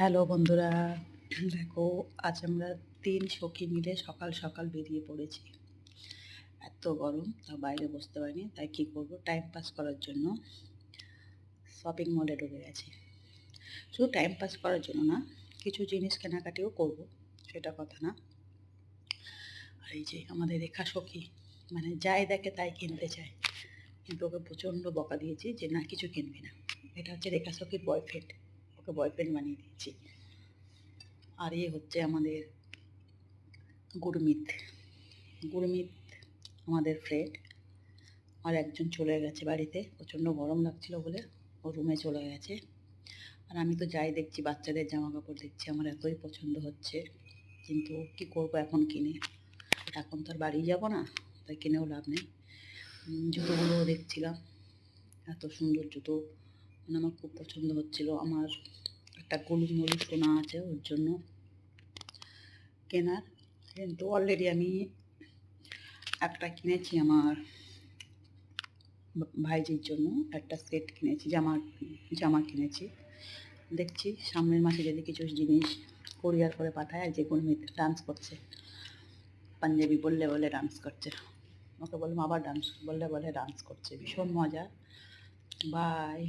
Hello বন্ধুরা, দেখো আজ আমরা তিন সখী মিলে সকাল সকাল বেরিয়ে পড়েছি। এত গরম তা বাইরে বসতে পারিনি, তাই কী করব? টাইম পাস করার জন্য শপিং মলে ঢুকে গেছি। শুধু টাইম পাস করার জন্য না, কিছু জিনিস কেনাকাটিও করব, সেটা কথা না। আর এই যে আমাদের রেখা সখী মানে যাই দেখে তাই কিনতে চায়। কিন্তু ওকে প্রচণ্ড বকা দিয়েছি যে, না, কিছু কিনবি না। এটা হচ্ছে রেখা সখীর বয়ফ্রেন্ড ওকে বয়ফ্রেন্ড বানিয়ে দিয়েছি। আর এ হচ্ছে আমাদের গুরমিত। গুরমিত আমাদের ফ্রেন্ড আর একজন চলে গেছে বাড়িতে। প্রচণ্ড গরম লাগছিল বলে ও রুমে চলে গেছে। আর আমি তো যাই দেখছি, বাচ্চাদের জামা কাপড় দেখছি, আমার এতই পছন্দ হচ্ছে। কিন্তু কি করব এখন কিনে? এখন তো আর বাড়ি যাব না, তাই কিনেও লাভ নেই। জুতোগুলোও দেখছিলাম। এত সুন্দর জুতো। মানে আমার খুব পছন্দ হচ্ছিল। আমার একটা গলু মলু সোনা আছে ওর জন্য কেনার। কিন্তু অলরেডি আমি একটা কিনেছি আমার ভাইজির জন্য। একটা সেট কিনেছি, জামা জামা কিনেছি। দেখছি সামনের মাসে যদি কিছু জিনিস কোরিয়ার করে পাঠায়, আর যে কোনো ডান্স করছে, পাঞ্জাবি বললে বলে ডান্স করছে। ওকে বললাম, আবার ডান্স বললে বলে ডান্স করছে। ভীষণ মজা। বাই